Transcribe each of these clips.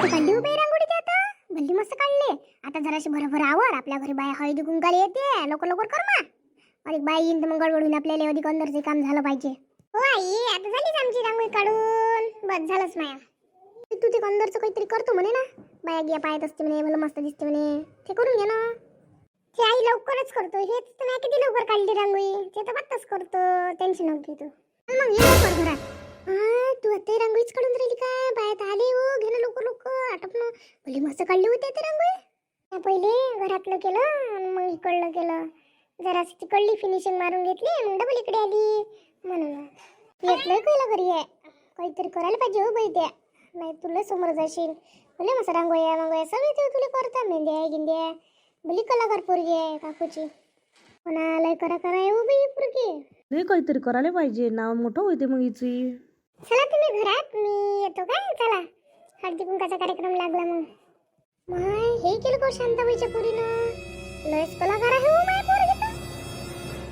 मस्त काढली उभे रांगोळी ते आता. भल्ली मस्त काढले. आता जराशी भरभर आवर. आपल्या घरी बाया हळदी कुंकाला येते. लवकर लवकर कर मा. अधिक बाई येईन तर मग गडबड आपल्याला अधिक अंदरचे काम झालं पाहिजे. हो आई आता झालीच आमची रांगोळी काढून. बस झालंच माया. तू ते अंदरचं काहीतरी करतो म्हणे ना. बाया गिया पाहत असते म्हणे मला मस्त दिसते म्हणे. ते करून घे ना. ते आई लवकरच करतो हेच तर नाही किती लवकर काढली रांगोळी. ते तर आत्ताच करतो. टेन्शन नको घेतो मग ये लवकर घरात. हा तू आता रांगोळीच काढून राहिली काय बायात आले हो घे ना लवकर लवकर भली मस्त काढली होती ते रांगोळी. पहिले घरातलं केलं मग इकडलं केलं. जरा तिकडली फिनिशिंग मारून घेतली मग डबल इकडे आली. म्हणून येतलंय पहिलं घरी आहे. काहीतरी करायला पाहिजे हो बाई त्या. नाही तुला समोर जाशील. भले मस्त रांगोळ्या मांगोळ्या सगळे ते तुला करता. मेंद्या गिंद्या भली कलाकार पोरगी आहे काकूची. कोणाला करा करा आहे हो बाई पोरगी. हे काहीतरी करायला पाहिजे. नाव मोठं होते मग हिची. चला तुम्ही घरात मी येतो काय? चला. हळदी कुंकाचा कार्यक्रम लागला मग. माय हे केलं का शांताबाईच्या पुरीनं? लयच कलाकार आहे हो माय पोर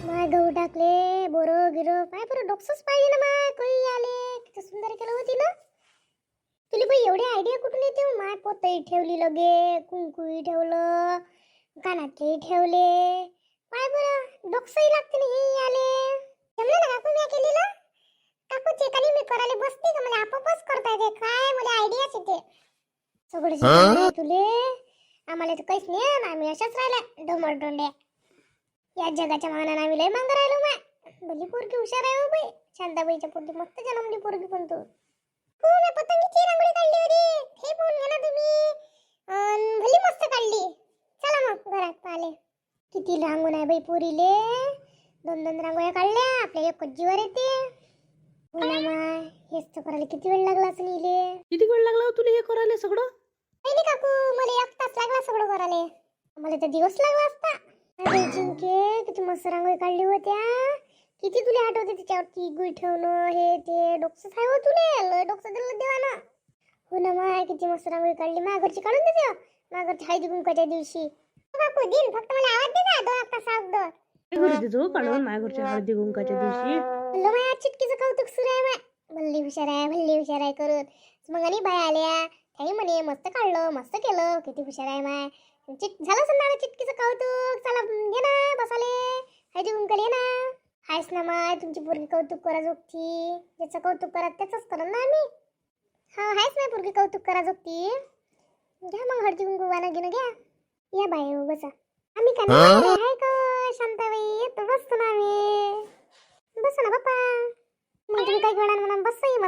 माय गहू टाकले बोरो गिरो पाय बरं डोक्सच पाहिजे ना माय काही आले किती सुंदर केलं होती ना तुला बाई एवढी आयडिया कुठून येते हो? माय पोतही ठेवली लगे कुंकुई ठेवलं कानातले ठेवले. पाय बरं डोक्सही लागते ना हे आले. जमलं ना काकू मी केलेलं? करायला बसते का? मला आपोआपच करता येते. काय मला आयडियाच येते सगळं शिकवलं आहे तुले? आम्हाला तर काहीच नाही आम्ही अशाच राहिल्या डोमर डोंड्या या जगाच्या मानानं आम्ही लय मांग राहिलो माय. भली पोरगी हुशार आहे हो बाई. शांताबाईच्या पोटी मस्त जन्मली पोरगी पण तू. हो मी पतंगीची रांगोळी काढली होती. हे पाहून घ्या ना तुम्ही. अन् भली मस्त काढली. चला मग घरात पाहिले. किती रांगून आहे बाई पोरीले. दोन दोन रांगोळ्या काढल्या. आपल्या एक जीवर येते. हो ना माय हेच तर करायला किती वेळ लागला असं इले. किती वेळ लागला हो तुला हे करायला सगळं? नाही काकू मला एक तास लागला सगळं करायला. मला तर दिवस लागला असता. अरे जिंके किती मस्त रांगोळी काढली होत्या. किती तुला आठवते त्याच्यावरती गुई ठेवणं हे ते डोकसं आहे हो तुले लय डोकसं दिलं देवानं. हो ना माय किती मस्त रांगोळी काढली. माझ्या घरची काढून देते माझ्या घरची हळदी कुंकाच्या दिवशी. हो काकू दिन फक्त मला आवाज दे ना दोन तास अगोदर घरी देतो काढून माझ्या घरच्या हळदी कुंकाच्या दिवशी. कौतुक सुरू आहे माय भल्ली हुशार आहे भल्ली हुशार आहे करत मग आणि बाय आल्या. त्याही म्हणे मस्त काढलं मस्त केलं. किती हुशार आहे माय. चिट झालं ना चिटकीचं कौतुक? चला ये ना बसाले. हळदी कुंकल ये ना. हायस ना माय तुमची पोरगी कौतुक करा जोगती. ज्याचं कौतुक करा त्याचंच करा ना आम्ही. हा हायस ना पोरगी कौतुक करा जोगती. घ्या मग हळदी कुंकू वाना घेणं घ्या. या बाय बसा आम्ही का नाही आहे का शांताबाई येतो बसतो ना आम्ही बस ना बाप्पा मग तुम्ही काही वेळा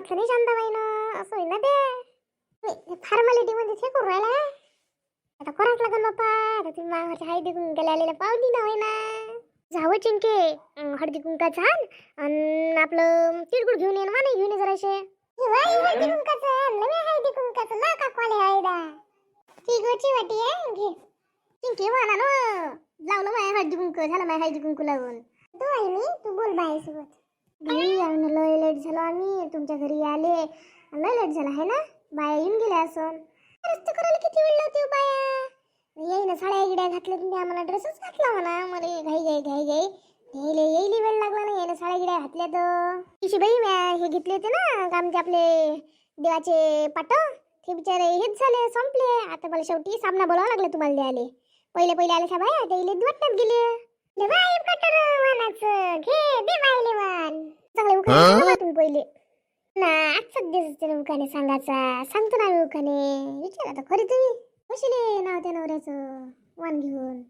म्हणा बस नाही शांताबाई असं होईल ना ते? फॉर्मॅलिटी मध्ये ते करू राहिला? आता करावंच लागेल बाप्पा? आता तुम्ही माघारच्या हळदी कुंकाला आलेल्या पावली ना होईना. जावं चिंके हळदी कुंकाचा आणि आपलं तिळगुळ घेऊन ये ना घेऊन ये जराशे. हळदी कुंकाचं नवे हळदी कुंकाचं ना काकवाले हळदा तिघची वाटी आहे घे. चिंके म्हणा ना लावलं माझ्या हळदी कुंक झालं माझ्या हळदी कुंकू लावून. तू आहे मी तू बोल बाईसोबत. घरी आम्ही लय लेट झालो आम्ही. तुमच्या घरी आले. लय लेट झाला आहे ना? बाया येऊन गेल्या असं रस्ते करायला किती वेळ लावते बाया? येई ना साड्या गिड्या घातल्या तुम्ही आम्हाला ड्रेसच घातला म्हणा. मला घाई घाई घाई घाई. घ्यायला येईल वेळ लागला ना येईल साड्या गिड्या घातल्या तर. तिची बाई म्या हे घेतले होते ना आमचे आपले देवाचे पाट. ते बिचारे हेच झाले संपले. आता मला शेवटी सामना बोलावं लागला तुम्हाला द्यायला. पहिले पहिले आले बाया ते इले वाटण्यात गेले. कटर वानाचं. घे दे वान चांगले उखाणे तुम्ही पहिले. ना आजचाच दिवस उखाणे सांगायचा. सांगतो ना मी उखाणे. विचार आता खरी तुम्ही? कशीले नाव त्या नवऱ्याचं? वान घेऊन.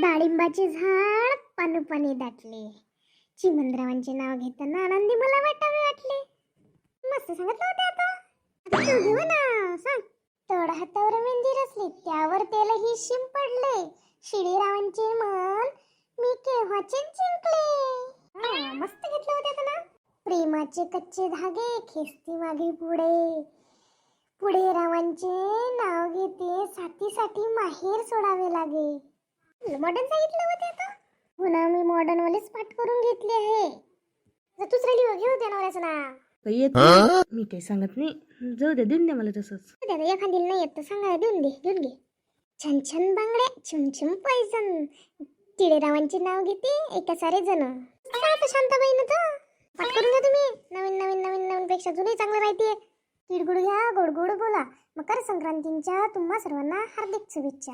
डाळिंबाचे झाड पान पाणी दाटले. चिमंद्रावांचे नाव घेताना आनंदी मला वाटावे वाटले. मस्त सांगितलं होते आता. आता तू घेऊ ना सांग. तड हातावर मेहंदी रचली त्यावर तेलही शिंपडले. शिडीरावांचे मन मी केव्हाचे जिंकले हा, मस्त घेतले होते आता ना प्रेमाचे कच्चे धागे खेचती मागे पुढे. पुढे रावांचे नाव घेते साथीसाठी माहेर सोडावे लागे. मॉडर्न सांगितलं होते आता? हो ना मी मॉडर्न वालेच पाठ करून घेतले आहे. तूच रेडी घेऊ द्या नवऱ्याचं ना काही येत. नाही. मी काही सांगत नाही. जाऊ दे देऊन दे मला तसंच. एखादी नाही येत तर सांगा देऊन दे देऊन घे छान छान बांगड्या छम छम पैजन. चिडेरावांची नाव घेते एका सारे जण आता शांताबाईनं तर. पाठ करून घ्या तुम्ही. नवीन नवीन नवीन नवीन पेक्षा जुने चांगलं माहितीये तिळगुळ घ्या गोडगोड बोला. मकर संक्रांतीच्या तुम्हा सर्वांना हार्दिक शुभेच्छा.